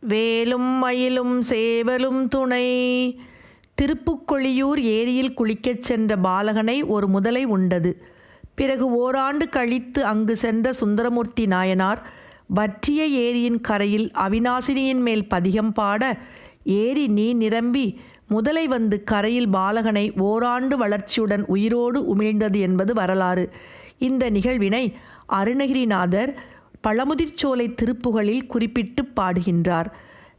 வேலும் மயிலும் சேவலும் துணை. திருப்புக்கொழியூர் ஏரியில் குளிக்கச் சென்ற பாலகனை ஒரு முதலை உண்டது. பிறகு ஓராண்டு கழித்து அங்கு சென்ற சுந்தரமூர்த்தி நாயனார் வற்றிய ஏரியின் கரையில் அவிநாசினியின் மேல் பதிகம் பாட ஏரி நீ நிரம்பி முதலை வந்து கரையில் பாலகனை ஓராண்டு வளர்ச்சியுடன் உயிரோடு உமிழ்ந்தது என்பது வரலாறு. இந்த நிகழ்வினை அருணகிரிநாதர் பழமுதிர்ச்சோலை திருப்புகளில் குறிப்பிட்டு பாடுகின்றார்.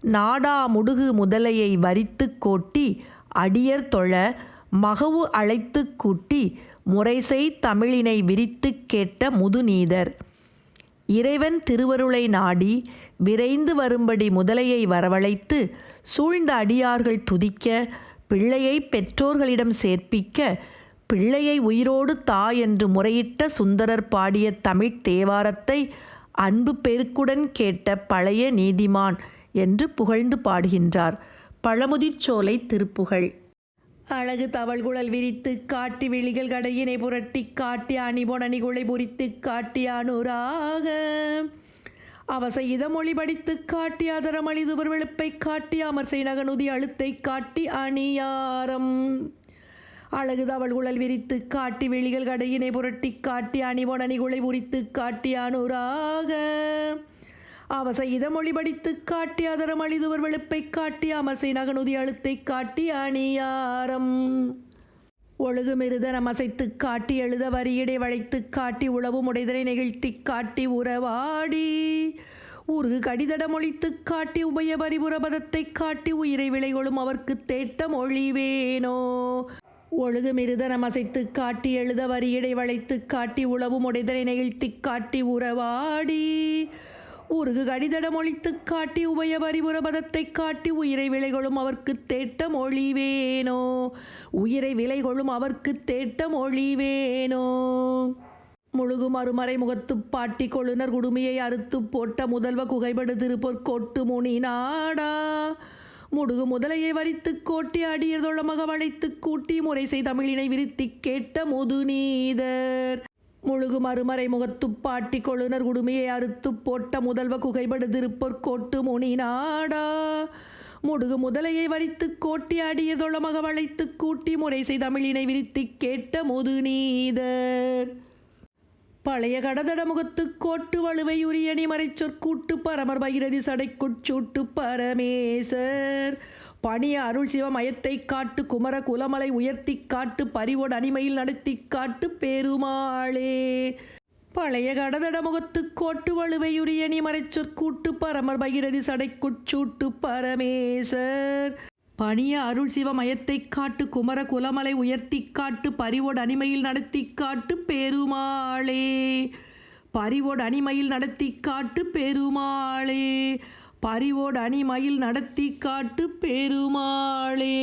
நாடா முடுகு முதலையை வரித்து கோட்டி அடியர் தொழ மகவு அழைத்து கூட்டி முறைசெய் தமிழினை விரித்து கேட்ட முதுநீதர். இறைவன் திருவருளை நாடி விரைந்து வரும்படி முதலையை வரவழைத்து சூழ்ந்த அடியார்கள் துதிக்க பிள்ளையை பெற்றோர்களிடம் சேர்ப்பிக்க பிள்ளையை உயிரோடு தா என்று முறையிட்ட சுந்தரர் பாடிய தமிழ்த் தேவாரத்தை அன்பு பெருக்குடன் கேட்ட பழைய நீதிமான் என்று புகழ்ந்து பாடுகின்றார். பழமுதிர்ச்சோலை திருப்புகழ் அழகு தவழ்குழல் விரித்து காட்டி விழிகள் கடையினை புரட்டி காட்டி அணிபொன் அணிகுலை புரித்து காட்டி அவசை இதமொழி படித்து காட்டி அதரமளிதுவர் வெளுப்பை காட்டி அமர்சை நகனுதி அழுத்தை காட்டி அணியாரம். அழகு தவள் குழல் விரித்து காட்டி வெளிகள் கடையினை புரட்டி காட்டி அணிவோன் அணிகுளை உரித்து காட்டி அனுராக அவசை இதமொழி படித்து காட்டி அதரம் அழிதுவர் வெளுப்பை காட்டி அமசை நகனுதி அழுத்தை காட்டி அணியாரம். ஒழுகுமிருதனம் அசைத்து காட்டி எழுத வரியிடை வளைத்து காட்டி உளவு உடைதரை நெகிழ்த்தி காட்டி உறவாடி. உருகு கடிதடம் ஒழித்து காட்டி உபய பரிபுரபதத்தை காட்டி உயிரை விளைகொள்ளும் அவர்க்கு தேட்ட மொழிவேனோ. ஒழுகுமிருதனம் அசைத்து காட்டி எழுத வரியிடை வளைத்து காட்டி உளவும் முடைதலை நெகிழ்த்தி காட்டி உறவாடி. உருகு கடிதடம் ஒழித்து காட்டி உபய பரிபுரபதத்தை காட்டி உயிரை விலைகொள்ளும் அவர்க்கு தேட்ட மொழிவேனோ உயிரை விலைகொள்ளும் அவர்க்கு தேட்ட மொழிவேனோ முழுகு மறுமறை முகத்து பாட்டி கொழுனர் குடுமையை அறுத்து போட்ட முதல்வ குகைபடு திருப்பொற்கோட்டு முனி நாடா முடுகு முதலையை வரித்து கோட்டி அடியதொழ வளைத்து கூட்டி முறை செய் தமிழினை விரித்தி கேட்ட முதுநீதர் முழுகு மறுமறை முகத்து பாட்டி கொழுனர் குடுமையை அறுத்து போட்ட முதல்வ குகைபடு திருப்பொற் கோட்டு முனி நாடா. முடுகு முதலையை வரித்து கோட்டி அடியதொழ வளைத்து கூட்டி முறை செய் தமிழினை விரித்தி கேட்ட முதுநீதர் பழைய கடதட முகத்து கோட்டு வலுவை உரியணி மறைச்சொற்கூட்டு பரமர் பகிரதி சடைக்குட்சூட்டு பரமேசர். பணிய அருள் சிவமயத்தை காட்டு குமர குலமலை உயர்த்தி காட்டு பரிவோடு அணிமையில் நடத்தி காட்டு பெருமாளே. பழைய கடதட முகத்து கோட்டு வலுவையுரியணி மறைச்சொற்கூட்டு பரமர் பகிரதி சடைக்குட்சூட்டு பரமேசர். பணிய அருள் சிவ மயத்தை காட்டு குமர குலமலை உயர்த்தி காட்டு பரிவோடு அணிமையில் நடத்தி காட்டு பெருமாளே. பரிவோடு அணிமையில் நடத்தி காட்டு பெருமாளே. பரிவோடு அணிமையில் நடத்தி காட்டு பெருமாளே.